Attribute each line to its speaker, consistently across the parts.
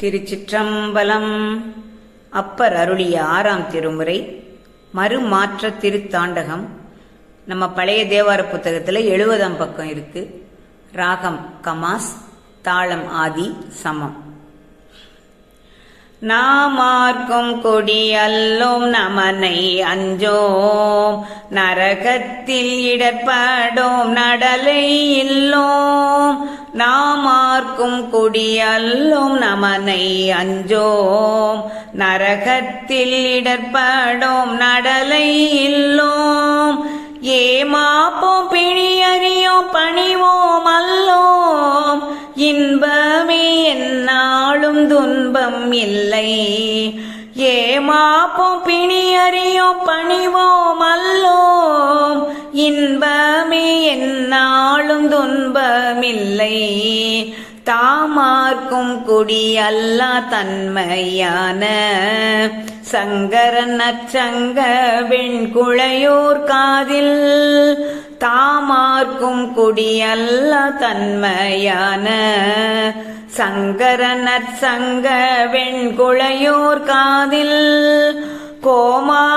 Speaker 1: திருச்சிற்றம்பலம். அப்பர் அருளிய ஆறாம் திருமுறை மறுமாற்ற திருத்தாண்டகம். நம்ம பழைய தேவார புத்தகத்தில் எழுபதாம் பக்கம் இருக்கு. ராகம் கமாஸ் தாளம் ஆதி சமம். நாமார்க்கும் கொடி அல்லோம் நமனை அஞ்சோம். நரகத்தில் இடர்படோம் நடலை இல்லோம். நாம் கொடி குடியல்லும் நமனை அஞ்சோம். நரகத்தில் இடர்படோம் நடலை இல்லோம். ஏமாப்போம் பிணியறியோம் பணிவோம் அல்லோம். இன்பமே என்னாலும் துன்பம் இல்லை. ஏமாப்போம் பிணியறியோம் பணிவோம் அல்லோம். இன்பமே என்னாலும் துன்பமில்லை தாமார்க்கும் குடி அல்லா தன்மையான. சங்கரன் அச்சங்க வெண்குழையோர் காதில். தாமார்க்கும் குடி அல்ல தன்மையான. சங்கரன் அச்சங்க வெண்குழையோர் காதில். கோமா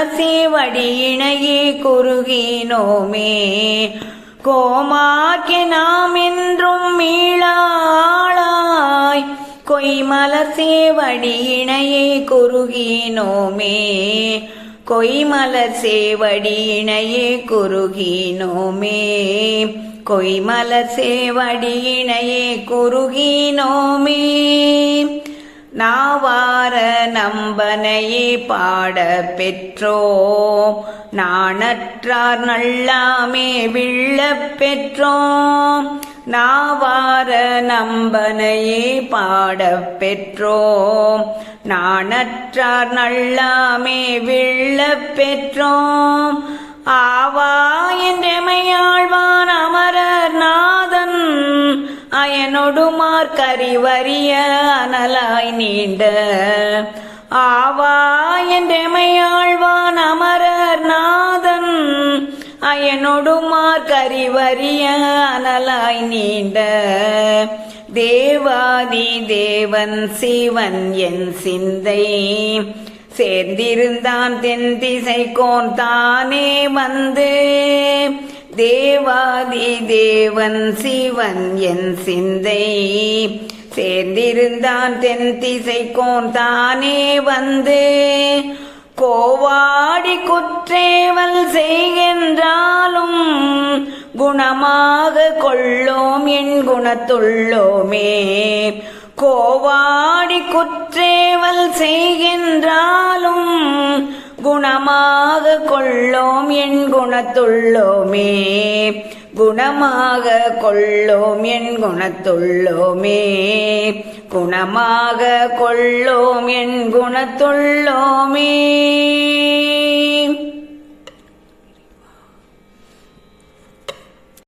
Speaker 1: கொய்மலர் சேவடி குறுகினோமே. கோமாக்கி நாம் என்றும் மீளாளாய். கொய்மலர் சேவடி குறுகினோமே. கொய்மலர் சேவடியினையே குறுகினோமே. கொய்மலர் சேவடியினையே குறுகினோமே. நாவார நம்பனையே பாட பெற்றோம் நாணற்றார் நல்லாமே விழப் பெற்றோம் நாவார நம்பனையே பாட பெற்றோம் நாணற்றார் நல்லாமே விழப் பெற்றோம் ஆவா என்றமையாழ்வா நொடுமார் கரிவரிய அனலாய் நீண்ட ஆவா என்றெமையாழ்வான் அமரர் நாதன். அயனொடுமார் கரிவரிய அனலாய் நீண்ட தேவாதி தேவன் சிவன் என் சிந்தை. சேர்ந்திருந்தான் தென் திசை கோன் தானே வந்து. தேவாதி தேவன் சிவன் என் சிந்தை. சேர்ந்திருந்தான் தென் திசைக்கோன் தானே வந்து. கோவாடி குற்றேவல் செய்கின்றாலும் குணமாக கொள்ளோம் என் குணத்துள்ளோமே. கோவாடி குற்றேவல் செய்கின்றாலும் குணமாக கொள்ளோம் என் குணத்துள்ளோமே. குணமாக கொள்ளோம் என் குணத்துள்ளோமே. குணமாக கொள்ளோம் என் குணத்துள்ளோமே.